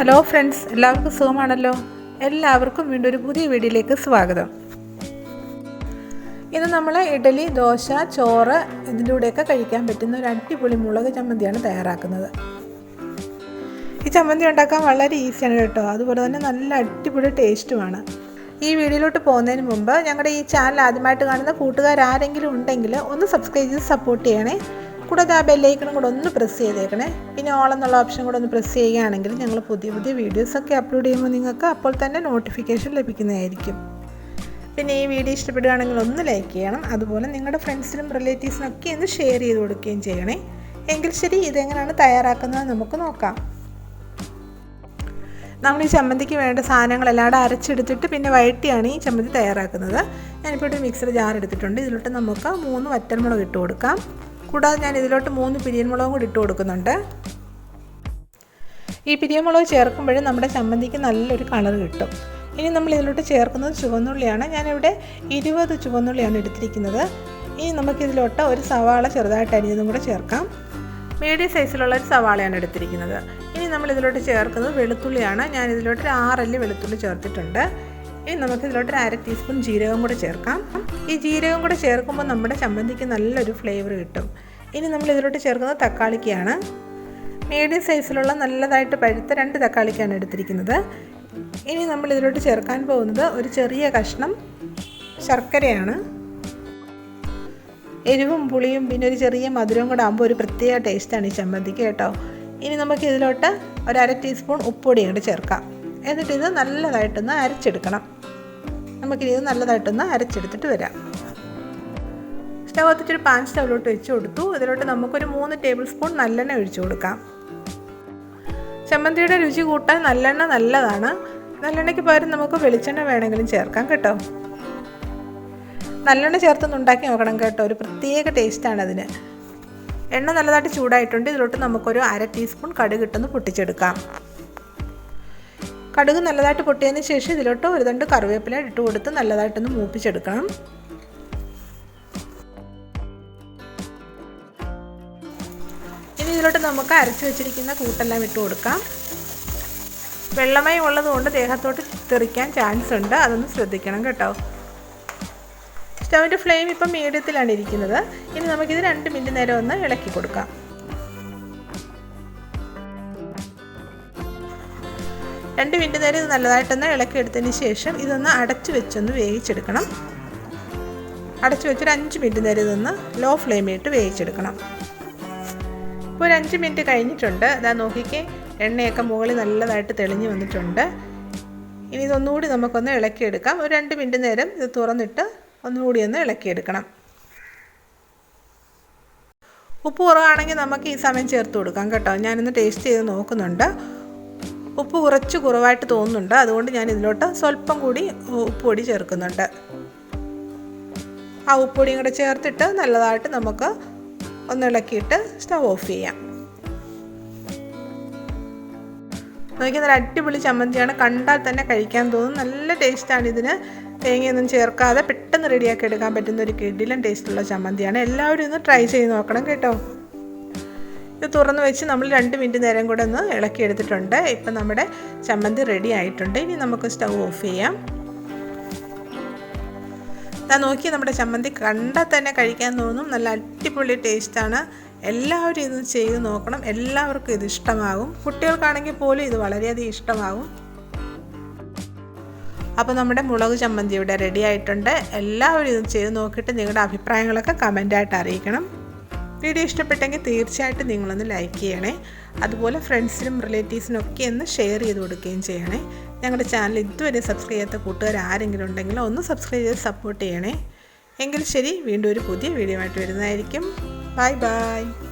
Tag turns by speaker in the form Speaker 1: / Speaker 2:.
Speaker 1: Hello friends എല്ലാവർക്കും സുഖമാണല്ലോ? എല്ലാവർക്കും വീണ്ടും ഒരു പുതിയ വീഡിയോയിലേക്ക് സ്വാഗതം. ഇന്ന് നമ്മൾ ഇഡലി ദോശ ചോറ് ഇതിന്റെ കൂടെയൊക്കെ കഴിക്കാൻ പറ്റുന്ന ഒരു അടിപൊളി മുളക് ചമ്മന്തിയാണ് തയ്യാറാക്കുന്നത്. ഈ ചമ്മന്തി ഉണ്ടാക്കാൻ വളരെ ഈസിയാണ് കേട്ടോ. അതുപോലെ തന്നെ നല്ല അടിപൊളി ടേസ്റ്റുമാണ്. ഈ വീഡിയോയിലോട്ട് പോകുന്നതിന് മുമ്പ് ഞങ്ങളുടെ ഈ ചാനൽ ആദ്യമായിട്ട് കാണുന്ന കൂട്ടുകാരാരെങ്കിലും ഉണ്ടെങ്കിൽ ഒന്ന് സബ്സ്ക്രൈബ് ചെയ്ത് സപ്പോർട്ട് ചെയ്യണേ. കൂടാതെ ആ ബെല്ലൈക്കണും കൂടെ ഒന്ന് പ്രസ് ചെയ്തേക്കണേ. പിന്നെ ഓൾ എന്നുള്ള ഓപ്ഷൻ കൂടെ ഒന്ന് പ്രസ് ചെയ്യുകയാണെങ്കിൽ ഞങ്ങൾ പുതിയ പുതിയ വീഡിയോസൊക്കെ അപ്ലോഡ് ചെയ്യുമ്പോൾ നിങ്ങൾക്ക് അപ്പോൾ തന്നെ നോട്ടിഫിക്കേഷൻ ലഭിക്കുന്നതായിരിക്കും. പിന്നെ ഈ വീഡിയോ ഇഷ്ടപ്പെടുകയാണെങ്കിൽ ഒന്ന് ലൈക്ക് ചെയ്യണം. അതുപോലെ നിങ്ങളുടെ ഫ്രണ്ട്സിനും റിലേറ്റീവ്സിനൊക്കെ ഒന്ന് ഷെയർ ചെയ്ത് കൊടുക്കുകയും ചെയ്യണേ. എങ്കിൽ ശരി ഇതെങ്ങനെയാണ് തയ്യാറാക്കുന്നത് നമുക്ക് നോക്കാം. നമ്മൾ ഈ ചമ്മന്തിക്ക് വേണ്ട സാധനങ്ങളെല്ലാം അരച്ചെടുത്തിട്ട് പിന്നെ വഴറ്റിയാണ് ഈ ചമ്മന്തി തയ്യാറാക്കുന്നത്. ഞാനിപ്പോൾ ഒരു മിക്സർ ജാർ എടുത്തിട്ടുണ്ട്. ഇതിലോട്ട് നമുക്ക് മൂന്ന് വറ്റൽമുളക് ഇട്ട് കൊടുക്കാം. കൂടാതെ ഞാൻ ഇതിലോട്ട് മൂന്ന് പിരിയൻമുളകും കൂടി ഇട്ട് കൊടുക്കുന്നുണ്ട്. ഈ പിരിയൻമുളക് ചേർക്കുമ്പോഴും നമ്മുടെ ചമ്മന്തിക്ക് നല്ലൊരു കളർ കിട്ടും. ഇനി നമ്മൾ ഇതിലോട്ട് ചേർക്കുന്നത് ചുവന്നുള്ളിയാണ്. ഞാനിവിടെ ഇരുപത് ചുവന്നുള്ളിയാണ് എടുത്തിരിക്കുന്നത്. ഇനി നമുക്കിതിലോട്ട് ഒരു സവാള ചെറുതായിട്ട് അരിഞ്ഞതും കൂടെ ചേർക്കാം. മീഡിയം സൈസിലുള്ള ഒരു സവാളയാണ് എടുത്തിരിക്കുന്നത്. ഇനി നമ്മൾ ഇതിലോട്ട് ചേർക്കുന്നത് വെളുത്തുള്ളിയാണ്. ഞാൻ ഇതിലോട്ട് ഒരു ആറല്ലി വെളുത്തുള്ളി ചേർത്തിട്ടുണ്ട്. ഇനി നമുക്ക് ഇതിലോട്ട് ഒരു അര ടീസ്പൂൺ ജീരകം കൂടെ ചേർക്കാം. ഈ ജീരകം കൂടെ ചേർക്കുമ്പോൾ നമ്മുടെ ചമ്മന്തിക്ക് നല്ലൊരു ഫ്ലേവർ കിട്ടും. ഇനി നമ്മൾ ഇതിലോട്ട് ചേർക്കുന്നത് തക്കാളിക്കാണ് മീഡിയം സൈസിലുള്ള നല്ലതായിട്ട് പഴുത്ത രണ്ട് തക്കാളിക്കാണ് എടുത്തിരിക്കുന്നത്. ഇനി നമ്മൾ ഇതിലോട്ട് ചേർക്കാൻ പോകുന്നത് ഒരു ചെറിയ കഷ്ണം ശർക്കരയാണ്. എരിവും പുളിയും പിന്നെ ഒരു ചെറിയ മധുരവും കൂടെ ആകുമ്പോൾ ഒരു പ്രത്യേക ടേസ്റ്റാണ് ഈ ചമ്മന്തിക്ക് കേട്ടോ. ഇനി നമുക്ക് ഇതിലോട്ട് ഒരു അര ടീസ്പൂൺ ഉപ്പൊടി കൂടെ ചേർക്കാം. എന്നിട്ട് ഇത് നല്ലതായിട്ടൊന്ന് അരച്ചെടുക്കണം. നമുക്കിനി നല്ലതായിട്ടൊന്ന് അരച്ചെടുത്തിട്ട് വരാം. സ്റ്റവ് കത്തിച്ചൊരു പാൻ സ്റ്റവിലോട്ട് വെച്ച് കൊടുത്തു. ഇതിലോട്ട് നമുക്കൊരു മൂന്ന് ടേബിൾ സ്പൂൺ നല്ലെണ്ണ ഒഴിച്ചു കൊടുക്കാം. ചമ്മന്തിയുടെ രുചി കൂട്ടാൻ നല്ലെണ്ണ നല്ലതാണ്. നല്ലെണ്ണയ്ക്ക് പകരം നമുക്ക് വെളിച്ചെണ്ണ വേണമെങ്കിലും ചേർക്കാം കേട്ടോ. നല്ലെണ്ണ ചേർത്തൊന്ന് ഉണ്ടാക്കി നോക്കണം കേട്ടോ. ഒരു പ്രത്യേക ടേസ്റ്റാണ് അതിന്. എണ്ണ നല്ലതായിട്ട് ചൂടായിട്ടുണ്ട്. ഇതിലോട്ട് നമുക്കൊരു അര ടീസ്പൂൺ കടുക് ഇട്ടൊന്ന് പൊട്ടിച്ചെടുക്കാം. കടുക് നല്ലതായിട്ട് പൊട്ടിയതിന് ശേഷം ഇതിലോട്ട് ഒരു രണ്ട് കറിവേപ്പില ഇട്ട് കൊടുത്ത് നല്ലതായിട്ടൊന്ന് മൂപ്പിച്ചെടുക്കണം. ഇനി ഇതിലോട്ട് നമുക്ക് അരച്ചു വെച്ചിരിക്കുന്ന കൂട്ടെല്ലാം ഇട്ട് കൊടുക്കാം. വെള്ളമയം ഉള്ളതുകൊണ്ട് ദേഹത്തോട്ട് തെറിക്കാൻ ചാൻസ് ഉണ്ട്. അതൊന്ന് ശ്രദ്ധിക്കണം കേട്ടോ. സ്റ്റവിന്റെ ഫ്ലെയിം ഇപ്പം മീഡിയത്തിലാണ് ഇരിക്കുന്നത്. ഇനി നമുക്കിത് രണ്ട് മിനിറ്റ് നേരം ഒന്ന് ഇളക്കി കൊടുക്കാം. രണ്ട് മിനിറ്റ് നേരം ഇത് നല്ലതായിട്ടൊന്ന് ഇളക്കി എടുത്തതിന് ശേഷം ഇതൊന്ന് അടച്ചു വെച്ചൊന്ന് വേവിച്ചെടുക്കണം. അടച്ചു വെച്ചൊരു അഞ്ച് മിനിറ്റ് നേരം ഇതൊന്ന് ലോ ഫ്ലെയിമിട്ട് വേവിച്ചെടുക്കണം. ഇപ്പോൾ ഒരു അഞ്ച് മിനിറ്റ് കഴിഞ്ഞിട്ടുണ്ട്. അതാ നോക്കിക്കേ എണ്ണയൊക്കെ മുകളിൽ നല്ലതായിട്ട് തെളിഞ്ഞ് വന്നിട്ടുണ്ട്. ഇനി ഇതൊന്നുകൂടി നമുക്കൊന്ന് ഇളക്കിയെടുക്കാം. ഒരു രണ്ട് മിനിറ്റ് നേരം ഇത് തുറന്നിട്ട് ഒന്നുകൂടി ഒന്ന് ഇളക്കിയെടുക്കണം. ഉപ്പ് കുറവാണെങ്കിൽ നമുക്ക് ഈ സമയം ചേർത്ത് കൊടുക്കാം കേട്ടോ. ഞാനൊന്ന് ടേസ്റ്റ് ചെയ്ത് നോക്കുന്നുണ്ട്. ഉപ്പ് കുറച്ച് കുറവായിട്ട് തോന്നുന്നുണ്ട്. അതുകൊണ്ട് ഞാൻ ഇതിലോട്ട് സ്വല്പം കൂടി ഉപ്പുപൊടി ചേർക്കുന്നുണ്ട്. ആ ഉപ്പുപൊടിയും കൂടെ ചേർത്തിട്ട് നല്ലതായിട്ട് നമുക്ക് ഒന്ന് ഇളക്കിയിട്ട് സ്റ്റവ് ഓഫ് ചെയ്യാം. നോക്കി നല്ല അടിപൊളി ചമ്മന്തിയാണ്. കണ്ടാൽ തന്നെ കഴിക്കാൻ തോന്നും. നല്ല ടേസ്റ്റാണ് ഇതിന്. തേങ്ങയൊന്നും ചേർക്കാതെ പെട്ടെന്ന് റെഡിയാക്കി എടുക്കാൻ പറ്റുന്ന ഒരു കിടിലൻ ടേസ്റ്റുള്ള ചമ്മന്തിയാണ്. എല്ലാവരും ഇന്ന് ട്രൈ ചെയ്ത് നോക്കണം കേട്ടോ. ഇത് തുറന്ന് വെച്ച് നമ്മൾ രണ്ട് മിനിറ്റ് നേരം കൂടെ ഒന്ന് ഇളക്കിയെടുത്തിട്ടുണ്ട്. ഇപ്പം നമ്മുടെ ചമ്മന്തി റെഡി ആയിട്ടുണ്ട്. ഇനി നമുക്ക് സ്റ്റവ് ഓഫ് ചെയ്യാം. ഞാൻ നോക്കി നമ്മുടെ ചമ്മന്തി കണ്ടാൽ തന്നെ കഴിക്കാൻ തോന്നും. നല്ല അടിപൊളി ടേസ്റ്റാണ്. എല്ലാവരും ഇത് ചെയ്ത് നോക്കണം. എല്ലാവർക്കും ഇത് ഇഷ്ടമാകും. കുട്ടികൾക്കാണെങ്കിൽ പോലും ഇത് വളരെയധികം ഇഷ്ടമാകും. അപ്പോൾ നമ്മുടെ മുളക് ചമ്മന്തി ഇവിടെ റെഡി ആയിട്ടുണ്ട്. എല്ലാവരും ഇത് ചെയ്ത് നോക്കിയിട്ട് നിങ്ങളുടെ അഭിപ്രായങ്ങളൊക്കെ കമന്റായിട്ട് അറിയിക്കണം. വീഡിയോ ഇഷ്ടപ്പെട്ടെങ്കിൽ തീർച്ചയായിട്ടും നിങ്ങളൊന്ന് ലൈക്ക് ചെയ്യണേ. അതുപോലെ ഫ്രണ്ട്സിനും റിലേറ്റീവ്സിനും ഒക്കെ ഒന്ന് ഷെയർ ചെയ്ത് കൊടുക്കുകയും ചെയ്യണേ. ഞങ്ങളുടെ ചാനൽ ഇതുവരെ സബ്സ്ക്രൈബ് ചെയ്യാത്ത കൂട്ടുകാർ ആരെങ്കിലും ഉണ്ടെങ്കിൽ ഒന്ന് സബ്സ്ക്രൈബ് ചെയ്ത് സപ്പോർട്ട് ചെയ്യണേ. എങ്കിൽ ശരി വീണ്ടും ഒരു പുതിയ വീഡിയോ ആയിട്ട് വരുന്നതായിരിക്കും. Bye bye.